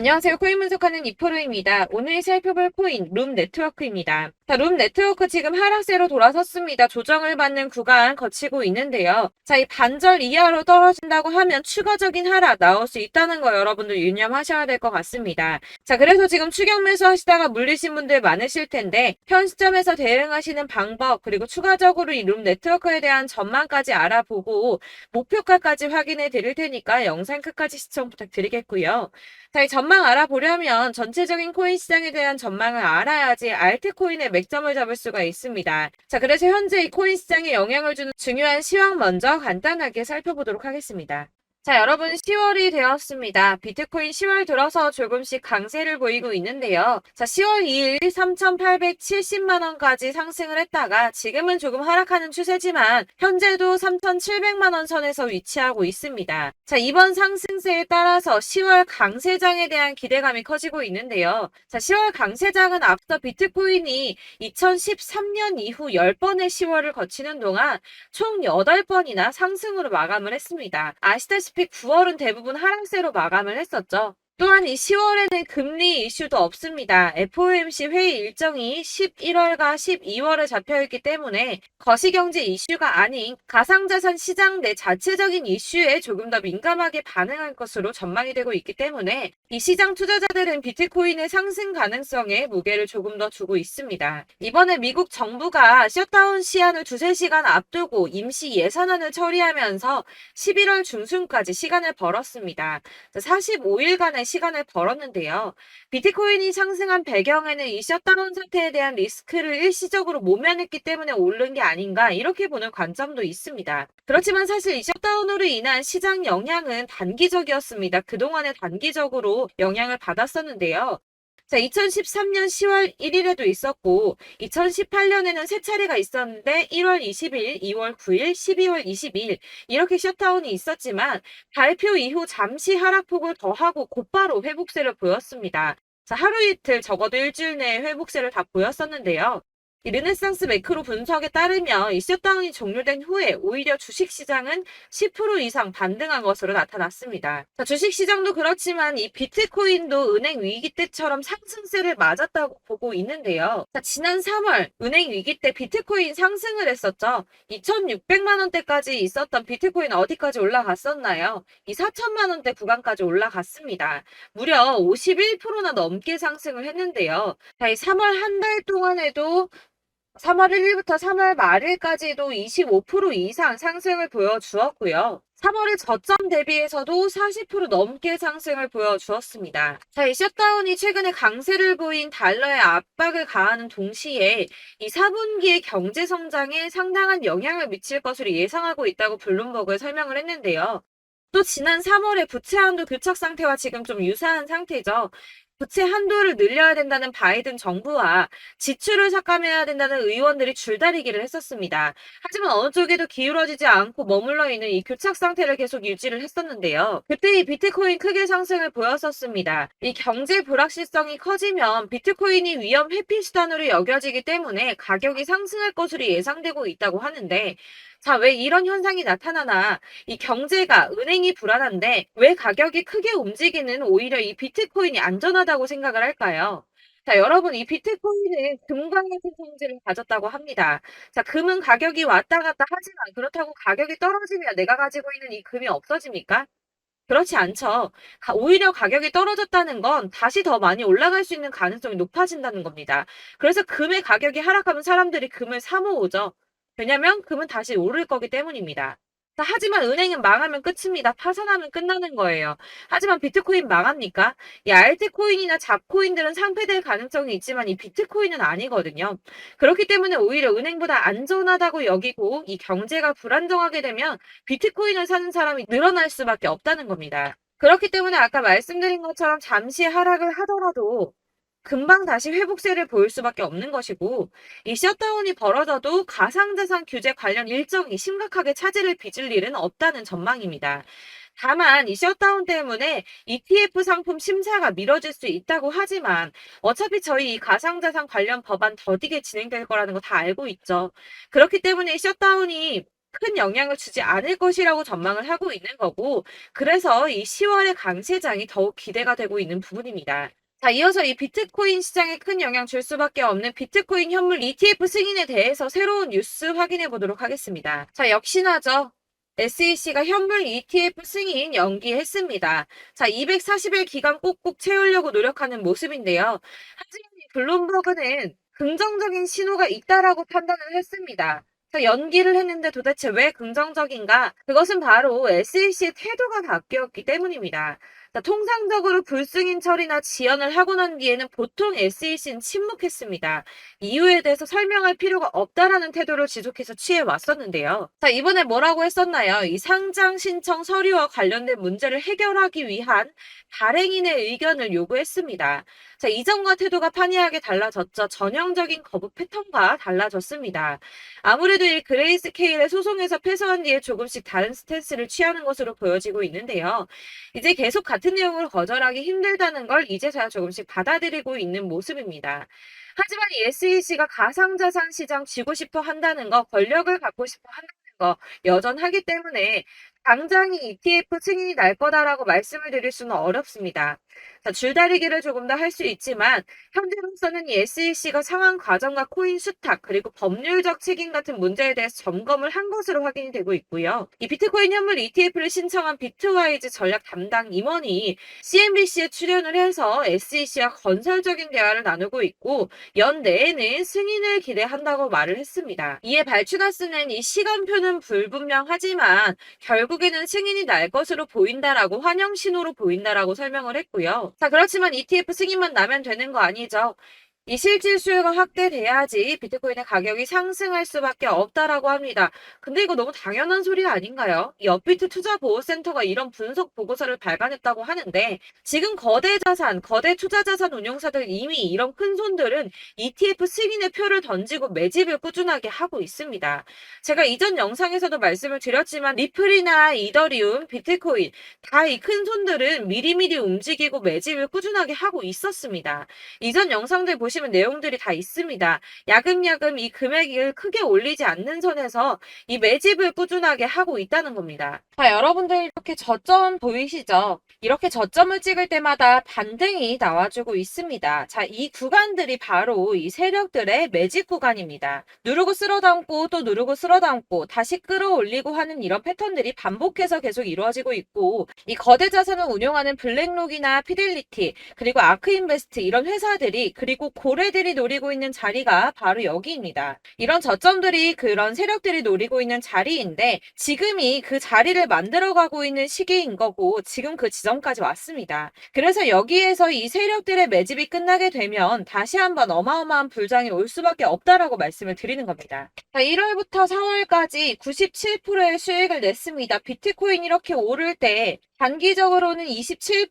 안녕하세요. 코인 분석하는 이프로입니다. 오늘 살펴볼 코인 룸 네트워크입니다. 자, 룸 네트워크 지금 하락세로 돌아섰습니다. 조정을 받는 구간 거치고 있는데요. 자, 이 반절 이하로 떨어진다고 하면 추가적인 하락 나올 수 있다는 거 여러분들 유념하셔야 될 것 같습니다. 자, 그래서 지금 추격 매수 하시다가 물리신 분들 많으실 텐데 현 시점에서 대응하시는 방법 그리고 추가적으로 이 룸 네트워크에 대한 전망까지 알아보고 목표가까지 확인해 드릴 테니까 영상 끝까지 시청 부탁드리겠고요. 자, 이 전망 알아보려면 전체적인 코인 시장에 대한 전망을 알아야지 알트코인의 맥점을 잡을 수가 있습니다. 자, 그래서 현재 이 코인 시장에 영향을 주는 중요한 시황 먼저 간단하게 살펴보도록 하겠습니다. 자, 여러분 10월이 되었습니다. 비트코인 10월 들어서 조금씩 강세를 보이고 있는데요. 자, 10월 2일 3,870만 원까지 상승을 했다가 지금은 조금 하락하는 추세지만 현재도 3,700만 원 선에서 위치하고 있습니다. 자, 이번 상승세에 따라서 10월 강세장에 대한 기대감이 커지고 있는데요. 자, 10월 강세장은 앞서 비트코인이 2013년 이후 10번의 10월을 거치는 동안 총 8번이나 상승으로 마감을 했습니다. 아시다시피 9월은 대부분 하락세로 마감을 했었죠. 또한 이 10월에는 금리 이슈도 없습니다. FOMC 회의 일정이 11월과 12월에 잡혀있기 때문에 거시경제 이슈가 아닌 가상자산 시장 내 자체적인 이슈에 조금 더 민감하게 반응할 것으로 전망이 되고 있기 때문에 이 시장 투자자들은 비트코인의 상승 가능성에 무게를 조금 더 두고 있습니다. 이번에 미국 정부가 셧다운 시한을 두세 시간 앞두고 임시 예산안을 처리하면서 11월 중순까지 시간을 벌었습니다. 45일간의 시간을 벌었는데요. 비트코인이 상승한 배경에는 이 셧다운 상태에 대한 리스크를 일시적으로 모면했기 때문에 오른 게 아닌가 이렇게 보는 관점도 있습니다. 그렇지만 사실 이 셧다운으로 인한 시장 영향은 단기적이었습니다. 그동안에 단기적으로 영향을 받았었는데요. 자, 2013년 10월 1일에도 있었고, 2018년에는 세 차례가 있었는데, 1월 20일, 2월 9일, 12월 22일, 이렇게 셧다운이 있었지만, 발표 이후 잠시 하락폭을 더하고 곧바로 회복세를 보였습니다. 자, 하루 이틀, 적어도 일주일 내에 회복세를 다 보였었는데요. 이 르네상스 매크로 분석에 따르면 이 셧다운이 종료된 후에 오히려 주식시장은 10% 이상 반등한 것으로 나타났습니다. 자, 주식시장도 그렇지만 이 비트코인도 은행 위기 때처럼 상승세를 맞았다고 보고 있는데요. 자, 지난 3월 은행 위기 때 비트코인 상승을 했었죠. 2,600만 원대까지 있었던 비트코인 어디까지 올라갔었나요? 이 4천만 원대 구간까지 올라갔습니다. 무려 51%나 넘게 상승을 했는데요. 자, 이 3월 한 달 동안에도 3월 1일부터 3월 말일까지도 25% 이상 상승을 보여주었고요. 3월의 저점 대비해서도 40% 넘게 상승을 보여주었습니다. 자, 이 셧다운이 최근에 강세를 보인 달러의 압박을 가하는 동시에 이 4분기의 경제 성장에 상당한 영향을 미칠 것으로 예상하고 있다고 블룸버그에 설명을 했는데요. 또 지난 3월에 부채 한도 교착 상태와 지금 좀 유사한 상태죠. 부채 한도를 늘려야 된다는 바이든 정부와 지출을 삭감해야 된다는 의원들이 줄다리기를 했었습니다. 하지만 어느 쪽에도 기울어지지 않고 머물러 있는 이 교착 상태를 계속 유지를 했었는데요. 그때 이 비트코인 크게 상승을 보였었습니다. 이 경제 불확실성이 커지면 비트코인이 위험 회피 수단으로 여겨지기 때문에 가격이 상승할 것으로 예상되고 있다고 하는데 자, 왜 이런 현상이 나타나나? 이 경제가 은행이 불안한데 왜 가격이 크게 움직이는 오히려 이 비트코인이 안전하다고 생각을 할까요? 자, 여러분, 이 비트코인은 금과 같은 성질을 가졌다고 합니다. 자, 금은 가격이 왔다 갔다 하지만 그렇다고 가격이 떨어지면 내가 가지고 있는 이 금이 없어집니까? 그렇지 않죠. 가- 오히려 가격이 떨어졌다는 건 다시 더 많이 올라갈 수 있는 가능성이 높아진다는 겁니다. 그래서 금의 가격이 하락하면 사람들이 금을 사 모으죠. 왜냐면 금은 다시 오를 거기 때문입니다. 자, 하지만 은행은 망하면 끝입니다. 파산하면 끝나는 거예요. 하지만 비트코인 망합니까? 이 알트코인이나 잡코인들은 상폐될 가능성이 있지만 이 비트코인은 아니거든요. 그렇기 때문에 오히려 은행보다 안전하다고 여기고 이 경제가 불안정하게 되면 비트코인을 사는 사람이 늘어날 수밖에 없다는 겁니다. 그렇기 때문에 아까 말씀드린 것처럼 잠시 하락을 하더라도 금방 다시 회복세를 보일 수밖에 없는 것이고 이 셧다운이 벌어져도 가상자산 규제 관련 일정이 심각하게 차질을 빚을 일은 없다는 전망입니다. 다만 이 셧다운 때문에 ETF 상품 심사가 미뤄질 수 있다고 하지만 어차피 저희 이 가상자산 관련 법안 더디게 진행될 거라는 거 다 알고 있죠. 그렇기 때문에 이 셧다운이 큰 영향을 주지 않을 것이라고 전망을 하고 있는 거고, 그래서 이 10월의 강세장이 더욱 기대가 되고 있는 부분입니다. 자, 이어서 이 비트코인 시장에 큰 영향 줄 수밖에 없는 비트코인 현물 ETF 승인에 대해서 새로운 뉴스 확인해 보도록 하겠습니다. 자, 역시나죠. SEC가 현물 ETF 승인 연기했습니다. 자, 240일 기간 꼭꼭 채우려고 노력하는 모습인데요. 하지만 이 블룸버그는 긍정적인 신호가 있다라고 판단을 했습니다. 자, 연기를 했는데 도대체 왜 긍정적인가? 그것은 바로 SEC의 태도가 바뀌었기 때문입니다. 자, 통상적으로 불승인 처리나 지연을 하고 난 뒤에는 보통 SEC는 침묵했습니다. 이유에 대해서 설명할 필요가 없다라는 태도를 지속해서 취해 왔었는데요. 자, 이번에 뭐라고 했었나요? 이 상장 신청 서류와 관련된 문제를 해결하기 위한 발행인의 의견을 요구했습니다. 자, 이전과 태도가 판이하게 달라졌죠. 전형적인 거부 패턴과 달라졌습니다. 아무래도 이 그레이스 케일의 소송에서 패소한 뒤에 조금씩 다른 스탠스를 취하는 것으로 보여지고 있는데요. 이제 계속 같은 내용을 거절하기 힘들다는 걸 이제서야 조금씩 받아들이고 있는 모습입니다. 하지만 이 SEC가 가상자산 시장 쥐고 싶어 한다는 거, 권력을 갖고 싶어 한다는 거 여전하기 때문에 당장이 ETF 승인이 날 거다라고 말씀을 드릴 수는 어렵습니다. 자, 줄다리기를 조금 더 할 수 있지만 현재로서는 이 SEC가 상황 과정과 코인 수탁 그리고 법률적 책임 같은 문제에 대해서 점검을 한 것으로 확인이 되고 있고요. 이 비트코인 현물 ETF를 신청한 비트와이즈 전략 담당 임원이 CNBC에 출연을 해서 SEC와 건설적인 대화를 나누고 있고 연내에는 승인을 기대한다고 말을 했습니다. 이에 발추가스는 이 시간표는 불분명하지만 결국에는 승인이 날 것으로 보인다라고 환영 신호로 보인다라고 설명을 했고요. 자, 그렇지만 ETF 승인만 나면 되는 거 아니죠. 이 실질 수요가 확대돼야지 비트코인의 가격이 상승할 수밖에 없다라고 합니다. 근데 이거 너무 당연한 소리 아닌가요? 이 업비트 투자보호센터가 이런 분석 보고서를 발간했다고 하는데 지금 거대 자산, 거대 투자 자산 운용사들 이미 이런 큰 손들은 ETF 승인의 표를 던지고 매집을 꾸준하게 하고 있습니다. 제가 이전 영상에서도 말씀을 드렸지만 리플이나 이더리움, 비트코인 다 이 큰 손들은 미리미리 움직이고 매집을 꾸준하게 하고 있었습니다. 이전 영상들 보시 면 내용들이 다 있습니다. 야금야금 이 금액을 크게 올리지 않는 선에서 이 매집을 꾸준하게 하고 있다는 겁니다. 자, 여러분들 이렇게 저점 보이시죠? 이렇게 저점을 찍을 때마다 반등이 나와주고 있습니다. 자, 이 구간들이 바로 이 세력들의 매집 구간입니다. 누르고 쓸어 담고 또 누르고 쓸어 담고 다시 끌어올리고 하는 이런 패턴들이 반복해서 계속 이루어지고 있고 이 거대 자산을 운용하는 블랙록이나 피델리티 그리고 아크인베스트 이런 회사들이 그리고 고래들이 노리고 있는 자리가 바로 여기입니다. 이런 저점들이 그런 세력들이 노리고 있는 자리인데 지금이 그 자리를 만들어가고 있는 시기인 거고 지금 그 지점까지 왔습니다. 그래서 여기에서 이 세력들의 매집이 끝나게 되면 다시 한번 어마어마한 불장이 올 수밖에 없다라고 말씀을 드리는 겁니다. 자, 1월부터 4월까지 97%의 수익을 냈습니다. 비트코인 이렇게 오를 때 단기적으로는 27%,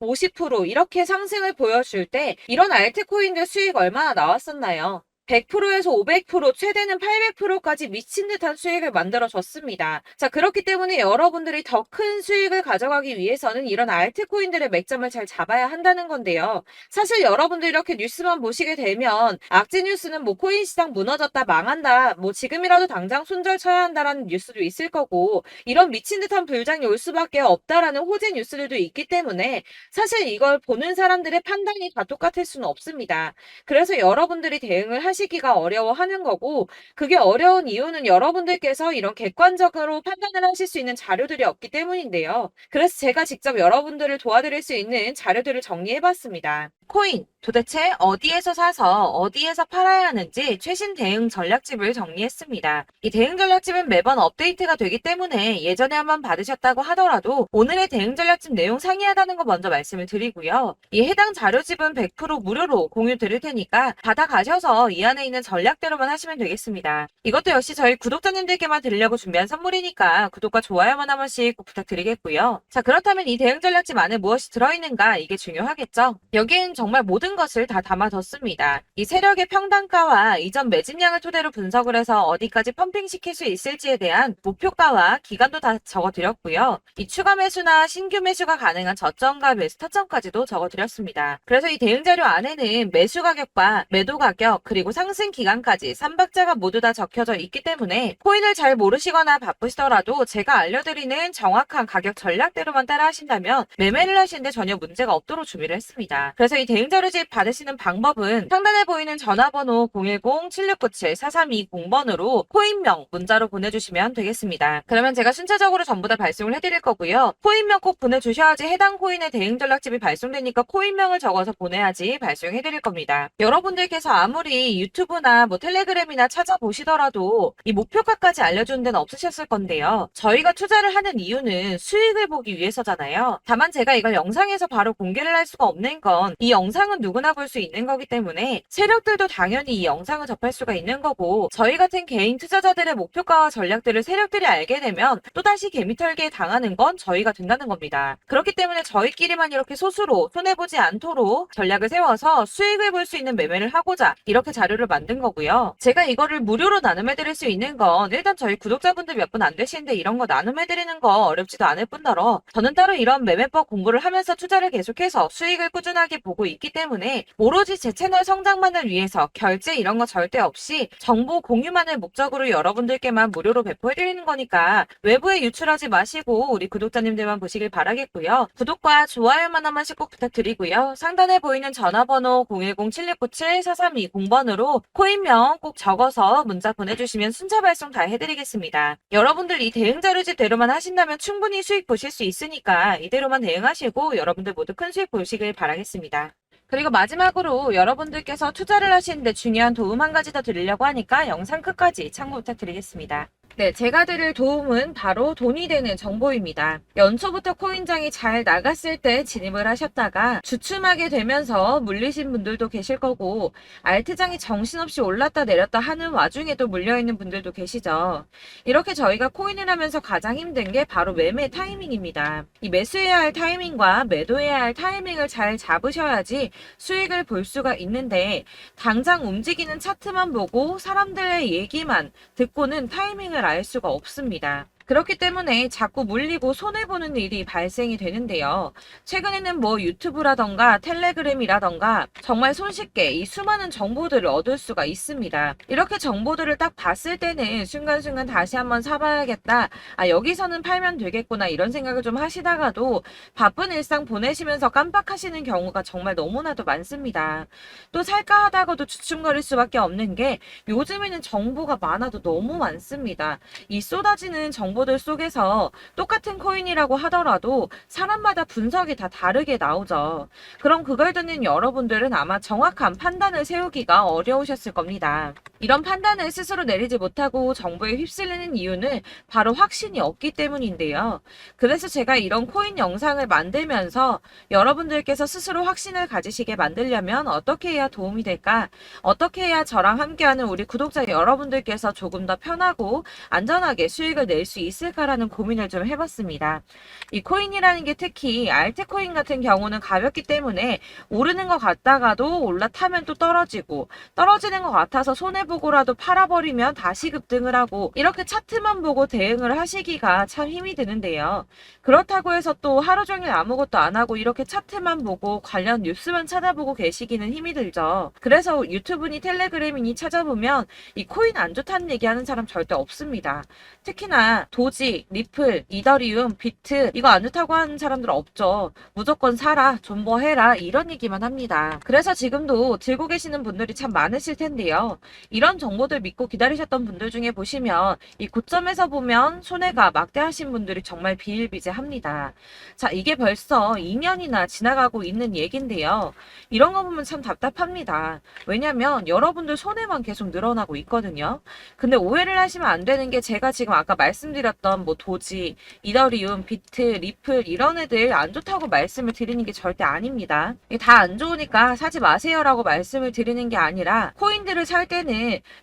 50% 이렇게 상승을 보여줄 때 이런 알트코인 들 수익 얼마나 나왔었나요? 100%에서 500%, 최대는 800%까지 미친 듯한 수익을 만들어줬습니다. 자, 그렇기 때문에 여러분들이 더 큰 수익을 가져가기 위해서는 이런 알트코인들의 맥점을 잘 잡아야 한다는 건데요. 사실 여러분들 이렇게 뉴스만 보시게 되면 악재 뉴스는 뭐 코인 시장 무너졌다, 망한다, 뭐 지금이라도 당장 손절 쳐야 한다라는 뉴스도 있을 거고 이런 미친 듯한 불장이 올 수밖에 없다라는 호재 뉴스들도 있기 때문에 사실 이걸 보는 사람들의 판단이 다 똑같을 수는 없습니다. 그래서 여러분들이 대응을 하시 기가 어려워하는 거고 그게 어려운 이유는 여러분들께서 이런 객관적으로 판단을 하실 수 있는 자료들이 없기 때문인데요. 그래서 제가 직접 여러분들을 도와드릴 수 있는 자료들을 정리해봤습니다. 코인 도대체 어디에서 사서 어디에서 팔아야 하는지 최신 대응 전략집을 정리했습니다. 이 대응 전략집은 매번 업데이트가 되기 때문에 예전에 한번 받으셨다고 하더라도 오늘의 대응 전략집 내용 상이하다는 거 먼저 말씀을 드리고요. 이 해당 자료집은 100% 무료로 공유 드릴 테니까 받아가셔서 이 안에 있는 전략대로만 하시면 되겠습니다. 이것도 역시 저희 구독자님들께만 드리려고 준비한 선물이니까 구독과 좋아요만 한 번씩 꼭 부탁드리겠고요. 자 그렇다면 이 대응 전략집 안에 무엇이 들어있는가 이게 중요하겠죠. 여기에는 정말 모든 것을 다 담아뒀습니다. 이 세력의 평단가와 이전 매집량을 토대로 분석을 해서 어디까지 펌핑시킬 수 있을지에 대한 목표가와 기간도 다 적어드렸고요. 이 추가 매수나 신규 매수가 가능한 저점과 매수 타점까지도 적어드렸습니다. 그래서 이 대응 자료 안에는 매수 가격과 매도 가격 그리고 상승 기간까지 3박자가 모두 다 적혀져 있기 때문에 코인을 잘 모르시거나 바쁘시더라도 제가 알려드리는 정확한 가격 전략대로만 따라 하신다면 매매를 하시는데 전혀 문제가 없도록 준비를 했습니다. 그래서 이 대응 자료집 받으시는 방법은 상단에 보이는 전화번호 010-7697-4320번으로 코인명 문자로 보내주시면 되겠습니다. 그러면 제가 순차적으로 전부 다 발송을 해드릴 거고요. 코인명 꼭 보내주셔야지 해당 코인의 대응 전략집이 발송되니까 코인명을 적어서 보내야지 발송해드릴 겁니다. 여러분들께서 아무리 유튜브나 뭐 텔레그램이나 찾아보시더라도 이 목표가까지 알려주는 데는 없으셨을 건데요. 저희가 투자를 하는 이유는 수익을 보기 위해서잖아요. 다만 제가 이걸 영상에서 바로 공개를 할 수가 없는 건 이 영상은 누구나 볼 수 있는 거기 때문에 세력들도 당연히 이 영상을 접할 수가 있는 거고 저희 같은 개인 투자자들의 목표가와 전략들을 세력들이 알게 되면 또다시 개미털기에 당하는 건 저희가 된다는 겁니다. 그렇기 때문에 저희끼리만 이렇게 소수로 손해보지 않도록 전략을 세워서 수익을 볼 수 있는 매매를 하고자 이렇게 자료를 만든 거고요. 제가 이거를 무료로 나눔해드릴 수 있는 건 일단 저희 구독자분들 몇 분 안 되시는데 이런 거 나눔해드리는 거 어렵지도 않을 뿐더러 저는 따로 이런 매매법 공부를 하면서 투자를 계속해서 수익을 꾸준하게 보고 있기 때문에 오로지 제 채널 성장만을 위해서 결제 이런 거 절대 없이 정보 공유만을 목적으로 여러분들께만 무료로 배포해드리는 거니까 외부에 유출하지 마시고 우리 구독자님들만 보시길 바라겠고요. 구독과 좋아요만 한 번씩 꼭 부탁드리고요. 상단에 보이는 전화번호 010-7697-4320번으로 코인명 꼭 적어서 문자 보내주시면 순차 발송 다 해드리겠습니다. 여러분들 이 대응 자료집 대로만 하신다면 충분히 수익 보실 수 있으니까 이대로만 대응하시고 여러분들 모두 큰 수익 보시길 바라겠습니다. 그리고 마지막으로 여러분들께서 투자를 하시는데 중요한 도움 한 가지 더 드리려고 하니까 영상 끝까지 참고 부탁드리겠습니다. 네, 제가 드릴 도움은 바로 돈이 되는 정보입니다. 연초부터 코인장이 잘 나갔을 때 진입을 하셨다가 주춤하게 되면서 물리신 분들도 계실 거고 알트장이 정신없이 올랐다 내렸다 하는 와중에도 물려있는 분들도 계시죠. 이렇게 저희가 코인을 하면서 가장 힘든 게 바로 매매 타이밍입니다. 이 매수해야 할 타이밍과 매도해야 할 타이밍을 잘 잡으셔야지 수익을 볼 수가 있는데 당장 움직이는 차트만 보고 사람들의 얘기만 듣고는 타이밍을 알 수가 없습니다. 그렇기 때문에 자꾸 물리고 손해보는 일이 발생이 되는데요. 최근에는 뭐 유튜브라던가 텔레그램이라던가 정말 손쉽게 이 수많은 정보들을 얻을 수가 있습니다. 이렇게 정보들을 딱 봤을 때는 순간순간 다시 한번 사봐야겠다. 아, 여기서는 팔면 되겠구나. 이런 생각을 좀 하시다가도 바쁜 일상 보내시면서 깜빡하시는 경우가 정말 너무나도 많습니다. 또 살까 하다가도 주춤거릴 수밖에 없는 게 요즘에는 정보가 많아도 너무 많습니다. 이 쏟아지는 정보 들 속에서 똑같은 코인이라고 하더라도 사람마다 분석이 다 다르게 나오죠. 그럼 그걸 듣는 여러분들은 아마 정확한 판단을 세우기가 어려우셨을 겁니다. 이런 판단을 스스로 내리지 못하고 정보에 휩쓸리는 이유는 바로 확신이 없기 때문인데요. 그래서 제가 이런 코인 영상을 만들면서 여러분들께서 스스로 확신을 가지시게 만들려면 어떻게 해야 도움이 될까? 어떻게 해야 저랑 함께하는 우리 구독자 여러분들께서 조금 더 편하고 안전하게 수익을 낼 수 있을까라는 고민을 좀 해봤습니다. 이 코인이라는 게 특히 알트코인 같은 경우는 가볍기 때문에 오르는 것 같다가도 올라타면 또 떨어지고 떨어지는 것 같아서 손해 보고라도 팔아버리면 다시 급등을 하고 이렇게 차트만 보고 대응을 하시기가 참 힘이 드는데요. 그렇다고 해서 또 하루 종일 아무것도 안 하고 이렇게 차트만 보고 관련 뉴스만 찾아보고 계시기는 힘이 들죠. 그래서 유튜브니 텔레그램이니 찾아보면 이 코인 안 좋다는 얘기하는 사람 절대 없습니다. 특히나 도지, 리플, 이더리움, 비트 이거 안 좋다고 하는 사람들 없죠. 무조건 사라, 존버해라 이런 얘기만 합니다. 그래서 지금도 들고 계시는 분들이 참 많으실 텐데요. 이런 정보들 믿고 기다리셨던 분들 중에 보시면 이 고점에서 보면 손해가 막대하신 분들이 정말 비일비재합니다. 자, 이게 벌써 2년이나 지나가고 있는 얘긴데요. 이런 거 보면 참 답답합니다. 왜냐면 여러분들 손해만 계속 늘어나고 있거든요. 근데 오해를 하시면 안 되는 게 제가 지금 아까 말씀드렸 말씀드렸던 뭐 도지, 이더리움, 비트, 리플 이런 애들 안 좋다고 말씀을 드리는 게 절대 아닙니다. 다 안 좋으니까 사지 마세요라고 말씀을 드리는 게 아니라 코인들을 살 때는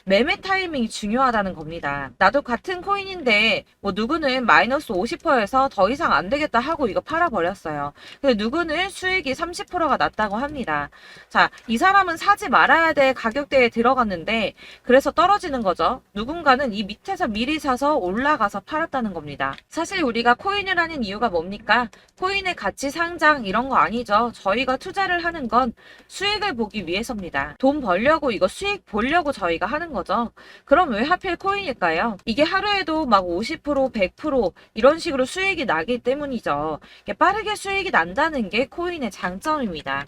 매매 타이밍이 중요하다는 겁니다. 나도 같은 코인인데 뭐 누구는 마이너스 50%에서 더 이상 안 되겠다 하고 이거 팔아버렸어요. 근데 누구는 수익이 30%가 났다고 합니다. 자, 이 사람은 사지 말아야 될 가격대에 들어갔는데 그래서 떨어지는 거죠. 누군가는 이 밑에서 미리 사서 올라가서 팔았다는 겁니다. 사실 우리가 코인을 하는 이유가 뭡니까? 코인의 가치 상장 이런 거 아니죠. 저희가 투자를 하는 건 수익을 보기 위해서입니다. 돈 벌려고 이거 수익 보려고 저희 가 하는 거죠. 그럼 왜 하필 코인일까요? 이게 하루에도 막 50%, 100% 이런 식으로 수익이 나기 때문이죠. 빠르게 수익이 난다는 게 코인의 장점입니다.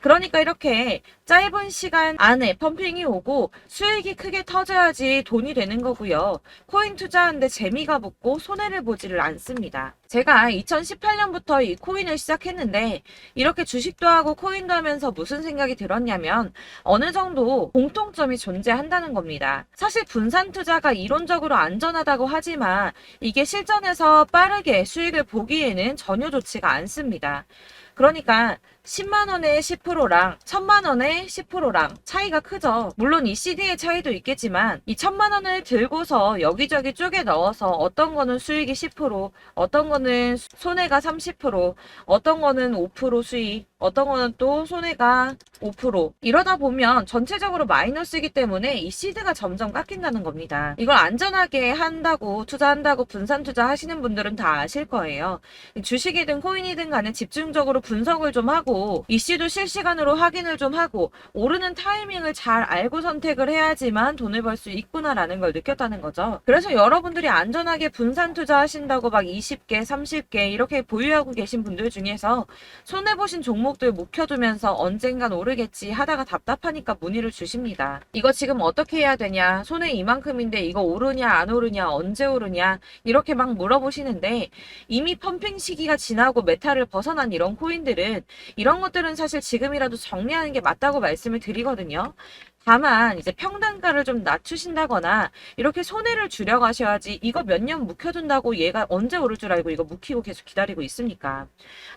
그러니까 이렇게 짧은 시간 안에 펌핑이 오고 수익이 크게 터져야지 돈이 되는 거고요. 코인 투자하는데 재미가 붙고 손해를 보지를 않습니다. 제가 2018년부터 이 코인을 시작했는데 이렇게 주식도 하고 코인도 하면서 무슨 생각이 들었냐면 어느 정도 공통점이 존재한다는 겁니다. 사실 분산 투자가 이론적으로 안전하다고 하지만 이게 실전에서 빠르게 수익을 보기에는 전혀 좋지가 않습니다. 그러니까 10만 원의 10%랑 1000만 원의 10%랑 차이가 크죠. 물론 이 CD의 차이도 있겠지만 이 1000만 원을 들고서 여기저기 쪼개 넣어서 어떤 거는 수익이 10%, 어떤 거는 손해가 30%, 어떤 거는 5% 수익, 어떤 거는 또 손해가 5% 이러다 보면 전체적으로 마이너스이기 때문에 이 시드가 점점 깎인다는 겁니다. 이걸 안전하게 한다고 투자한다고 분산 투자 하시는 분들은 다 아실 거예요. 주식이든 코인이든 간에 집중적으로 분석을 좀 하고 이슈도 실시간으로 확인을 좀 하고 오르는 타이밍을 잘 알고 선택을 해야지만 돈을 벌 수 있구나라는 걸 느꼈다는 거죠. 그래서 여러분들이 안전하게 분산 투자하신다고 막 20개, 30개 이렇게 보유하고 계신 분들 중에서 손해보신 종목들 묵혀두면서 언젠간 오르겠지 하다가 답답하니까 문의를 주십니다. 이거 지금 어떻게 해야 되냐? 손해 이만큼인데 이거 오르냐 안 오르냐 언제 오르냐 이렇게 막 물어보시는데 이미 펌핑 시기가 지나고 메타를 벗어난 이런 코인들은 이런 것들은 사실 지금이라도 정리하는 게 맞다고 말씀을 드리거든요. 다만 이제 평단가를 좀 낮추신다거나 이렇게 손해를 줄여 가셔야지 이거 몇 년 묵혀둔다고 얘가 언제 오를 줄 알고 이거 묵히고 계속 기다리고 있습니까?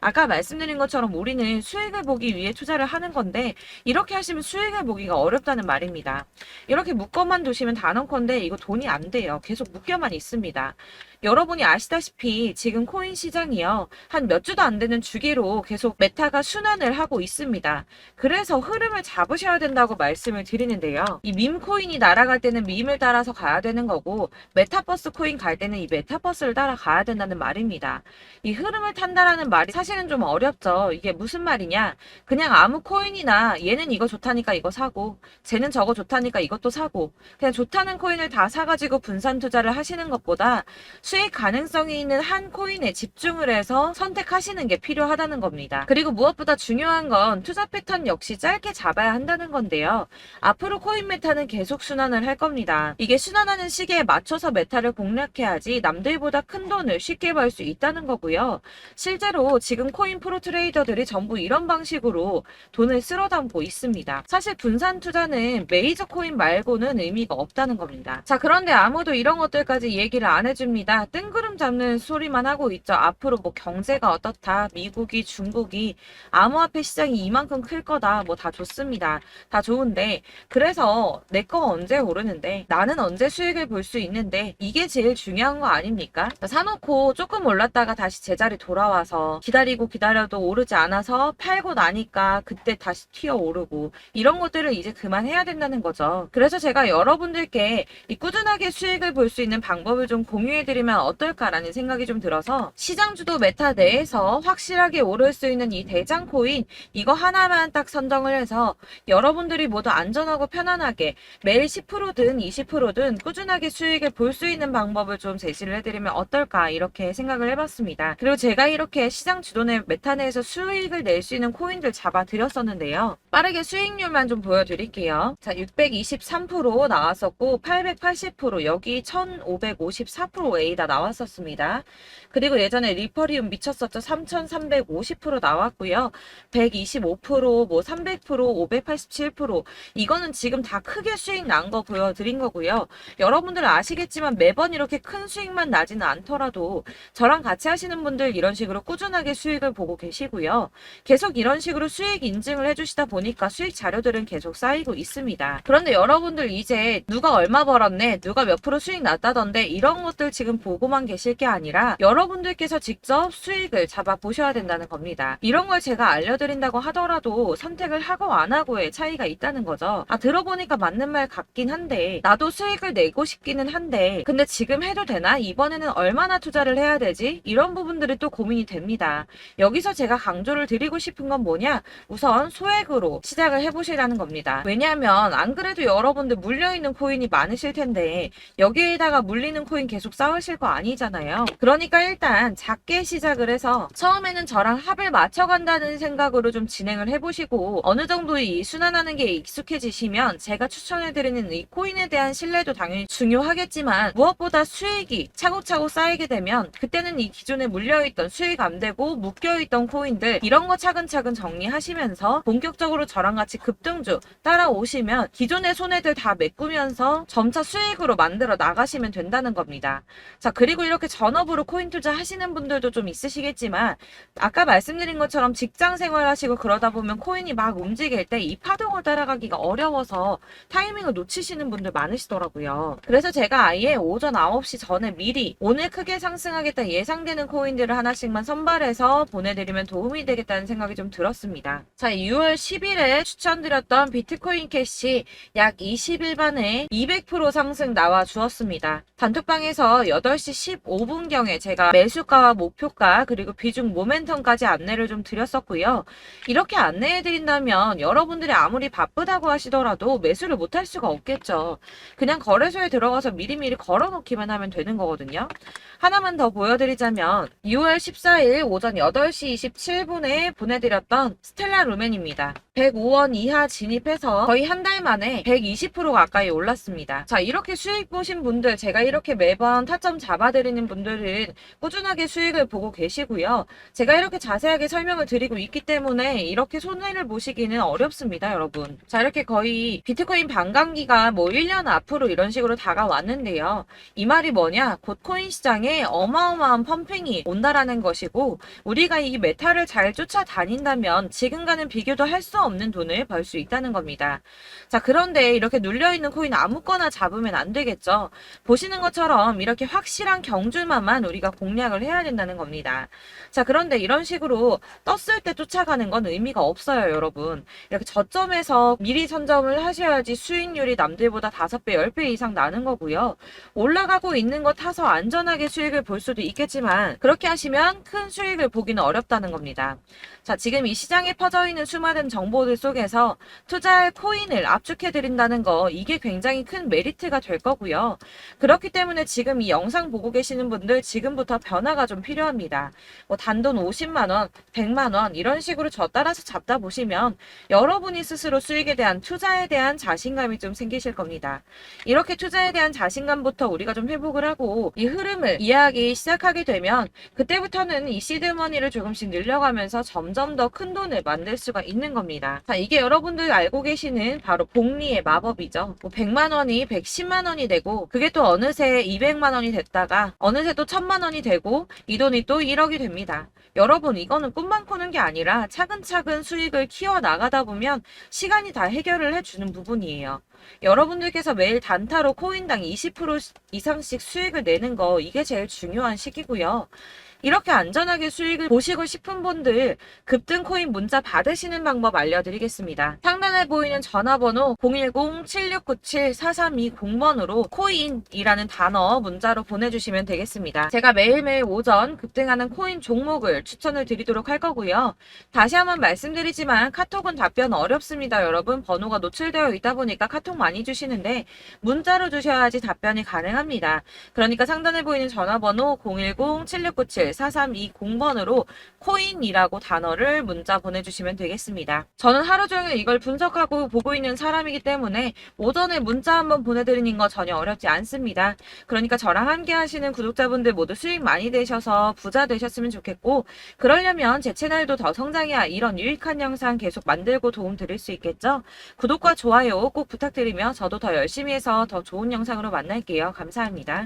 아까 말씀드린 것처럼 우리는 수익을 보기 위해 투자를 하는 건데 이렇게 하시면 수익을 보기가 어렵다는 말입니다. 이렇게 묶어만 두시면 단언컨대 이거 돈이 안 돼요. 계속 묶여만 있습니다. 여러분이 아시다시피 지금 코인 시장이요. 한 몇 주도 안 되는 주기로 계속 메타가 순환을 하고 있습니다. 그래서 흐름을 잡으셔야 된다고 말씀을 드리는데요. 이 밈 코인이 날아갈 때는 밈을 따라서 가야 되는 거고 메타버스 코인 갈 때는 이 메타버스를 따라 가야 된다는 말입니다. 이 흐름을 탄다라는 말이 사실은 좀 어렵죠. 이게 무슨 말이냐? 그냥 아무 코인이나 얘는 이거 좋다니까 이거 사고 쟤는 저거 좋다니까 이것도 사고 그냥 좋다는 코인을 다 사가지고 분산 투자를 하시는 것보다 수익 가능성이 있는 한 코인에 집중을 해서 선택하시는 게 필요하다는 겁니다. 그리고 무엇보다 중요한 건 투자 패턴 역시 짧게 잡아야 한다는 건데요. 앞으로 코인 메타는 계속 순환을 할 겁니다. 이게 순환하는 시기에 맞춰서 메타를 공략해야지 남들보다 큰 돈을 쉽게 벌 수 있다는 거고요. 실제로 지금 코인 프로 트레이더들이 전부 이런 방식으로 돈을 쓸어 담고 있습니다. 사실 분산 투자는 메이저 코인 말고는 의미가 없다는 겁니다. 자, 그런데 아무도 이런 것들까지 얘기를 안 해줍니다. 뜬구름 잡는 소리만 하고 있죠. 앞으로 뭐 경제가 어떻다, 미국이, 중국이, 암호화폐 시장이 이만큼 클 거다, 뭐 다 좋습니다. 다 좋은데, 그래서 내 거 언제 오르는데, 나는 언제 수익을 볼 수 있는데, 이게 제일 중요한 거 아닙니까? 사놓고 조금 올랐다가 다시 제자리 돌아와서 기다리고 기다려도 오르지 않아서 팔고 나니까 그때 다시 튀어 오르고, 이런 것들을 이제 그만해야 된다는 거죠. 그래서 제가 여러분들께 이 꾸준하게 수익을 볼 수 있는 방법을 좀 공유해 드리면 어떨까라는 생각이 좀 들어서 시장주도 메타 내에서 확실하게 오를 수 있는 이 대장 코인 이거 하나만 딱 선정을 해서 여러분들이 모두 안전하고 편안하게 매일 10%든 20%든 꾸준하게 수익을 볼 수 있는 방법을 좀 제시를 해드리면 어떨까 이렇게 생각을 해봤습니다. 그리고 제가 이렇게 시장 주도내 메타 내에서 수익을 낼 수 있는 코인들 잡아 드렸었는데요. 빠르게 수익률만 좀 보여드릴게요. 자, 623% 나왔었고, 880% 여기 1554% A 다 나왔었습니다. 그리고 예전에 리퍼리움 미쳤었죠. 3350% 나왔고요. 125%, 뭐 300%, 587% 이거는 지금 다 크게 수익 난 거 보여드린 거고요. 여러분들 아시겠지만 매번 이렇게 큰 수익만 나지는 않더라도 저랑 같이 하시는 분들 이런 식으로 꾸준하게 수익을 보고 계시고요. 계속 이런 식으로 수익 인증을 해주시다 보니까 수익 자료들은 계속 쌓이고 있습니다. 그런데 여러분들 이제 누가 얼마 벌었네, 누가 몇 프로 수익 났다던데 이런 것들 지금 보고만 계실 게 아니라 여러분들께서 직접 수익을 잡아 보셔야 된다는 겁니다. 이런 걸 제가 알려드린다고 하더라도 선택을 하고 안 하고의 차이가 있다는 거죠. 아, 들어보니까 맞는 말 같긴 한데 나도 수익을 내고 싶기는 한데 근데 지금 해도 되나? 이번에는 얼마나 투자를 해야 되지? 이런 부분들이 또 고민이 됩니다. 여기서 제가 강조를 드리고 싶은 건 뭐냐? 우선 소액으로 시작을 해보시라는 겁니다. 왜냐하면 안 그래도 여러분들 물려있는 코인이 많으실 텐데 여기에다가 물리는 코인 계속 쌓으실 거 아니잖아요. 그러니까 일단 작게 시작을 해서 처음에는 저랑 합을 맞춰간다는 생각으로 좀 진행을 해보시고 어느 정도 이 순환하는 게 익숙해지시면 제가 추천해드리는 이 코인에 대한 신뢰도 당연히 중요하겠지만 무엇보다 수익이 차곡차곡 쌓이게 되면 그때는 이 기존에 물려있던 수익 안 되고 묶여있던 코인들 이런 거 차근차근 정리하시면서 본격적으로 저랑 같이 급등주 따라오시면 기존의 손해들 다 메꾸면서 점차 수익으로 만들어 나가시면 된다는 겁니다. 자, 그리고 이렇게 전업으로 코인 투자 하시는 분들도 좀 있으시겠지만 아까 말씀드린 것처럼 직장 생활 하시고 그러다 보면 코인이 막 움직일 때 이 파동을 따라가기가 어려워서 타이밍을 놓치시는 분들 많으시더라고요. 그래서 제가 아예 오전 9시 전에 미리 오늘 크게 상승하겠다 예상되는 코인들을 하나씩만 선발해서 보내드리면 도움이 되겠다는 생각이 좀 들었습니다. 자, 6월 10일에 추천드렸던 비트코인 캐시 약 20일 만에 200% 상승 나와 주었습니다. 단톡방에서 8시 15분경에 제가 매수가와 목표가 그리고 비중 모멘텀까지 안내를 좀 드렸었고요. 이렇게 안내해 드린다면 여러분들이 아무리 바쁘다고 하시더라도 매수를 못할 수가 없겠죠. 그냥 거래소에 들어가서 미리미리 걸어 놓기만 하면 되는 거거든요. 하나만 더 보여드리자면 6월 14일 오전 8시 27분에 보내드렸던 스텔라 루멘입니다. 105원 이하 진입해서 거의 한 달 만에 120% 가까이 올랐습니다. 자, 이렇게 수익 보신 분들, 제가 이렇게 매번 타점 잡아드리는 분들은 꾸준하게 수익을 보고 계시고요. 제가 이렇게 자세하게 설명을 드리고 있기 때문에 이렇게 손해를 보시기는 어렵습니다, 여러분. 자, 이렇게 거의 비트코인 반감기가 뭐 1년 앞으로 이런 식으로 다가왔는데요. 이 말이 뭐냐? 곧 코인 시장에 어마어마한 펌핑이 온다라는 것이고, 우리가 이 메타를 잘 쫓아다닌다면 지금과는 비교도 할 수 없는 돈을 벌 수 있다는 겁니다. 자, 그런데 이렇게 눌려있는 코인 아무거나 잡으면 안 되겠죠. 보시는 것처럼 이렇게 확실한 경주만만 우리가 공략을 해야 된다는 겁니다. 자, 그런데 이런 식으로 떴을 때 쫓아가는 건 의미가 없어요, 여러분. 이렇게 저점에서 미리 선점을 하셔야지 수익률이 남들보다 5배, 10배 이상 나는 거고요. 올라가고 있는 거 타서 안전하게 수익을 볼 수도 있겠지만 그렇게 하시면 큰 수익을 보기는 어렵다는 겁니다. 자, 지금 이 시장에 퍼져 있는 수많은 정보 들 속에서 투자할 코인을 압축해 드린다는 거 이게 굉장히 큰 메리트가 될 거고요. 그렇기 때문에 지금 이 영상 보고 계시는 분들 지금부터 변화가 좀 필요합니다. 뭐 단돈 50만 원, 100만 원 이런 식으로 저 따라서 잡다 보시면 여러분이 스스로 수익에 대한 투자에 대한 자신감이 좀 생기실 겁니다. 이렇게 투자에 대한 자신감부터 우리가 좀 회복을 하고 이 흐름을 이해하기 시작하게 되면 그때부터는 이 시드머니를 조금씩 늘려가면서 점점 더 큰 돈을 만들 수가 있는 겁 니다. 자, 이게 여러분들 알고 계시는 바로 복리의 마법이죠. 뭐 100만 원이 110만 원이 되고 그게 또 어느새 200만 원이 됐다가 어느새 또 1000만 원이 되고 이 돈이 또 1억이 됩니다. 여러분 이거는 꿈만 꾸는 게 아니라 차근차근 수익을 키워 나가다 보면 시간이 다 해결을 해주는 부분이에요. 여러분들께서 매일 단타로 코인당 20% 이상씩 수익을 내는 거 이게 제일 중요한 시기고요. 이렇게 안전하게 수익을 보시고 싶은 분들 급등 코인 문자 받으시는 방법 알려드리겠습니다. 상단에 보이는 전화번호 010-7697-4320번으로 코인이라는 단어 문자로 보내주시면 되겠습니다. 제가 매일매일 오전 급등하는 코인 종목을 추천을 드리도록 할 거고요. 다시 한번 말씀드리지만 카톡은 답변 어렵습니다. 여러분 번호가 노출되어 있다 보니까 카톡 많이 주시는데 문자로 주셔야지 답변이 가능합니다. 그러니까 상단에 보이는 전화번호 010-7697 4320번으로 코인이라고 단어를 문자 보내주시면 되겠습니다. 저는 하루 종일 이걸 분석하고 보고 있는 사람이기 때문에 오전에 문자 한번 보내드리는 거 전혀 어렵지 않습니다. 그러니까 저랑 함께 하시는 구독자분들 모두 수익 많이 되셔서 부자 되셨으면 좋겠고 그러려면 제 채널도 더 성장해야 이런 유익한 영상 계속 만들고 도움 드릴 수 있겠죠? 구독과 좋아요 꼭 부탁드리며 저도 더 열심히 해서 더 좋은 영상으로 만날게요. 감사합니다.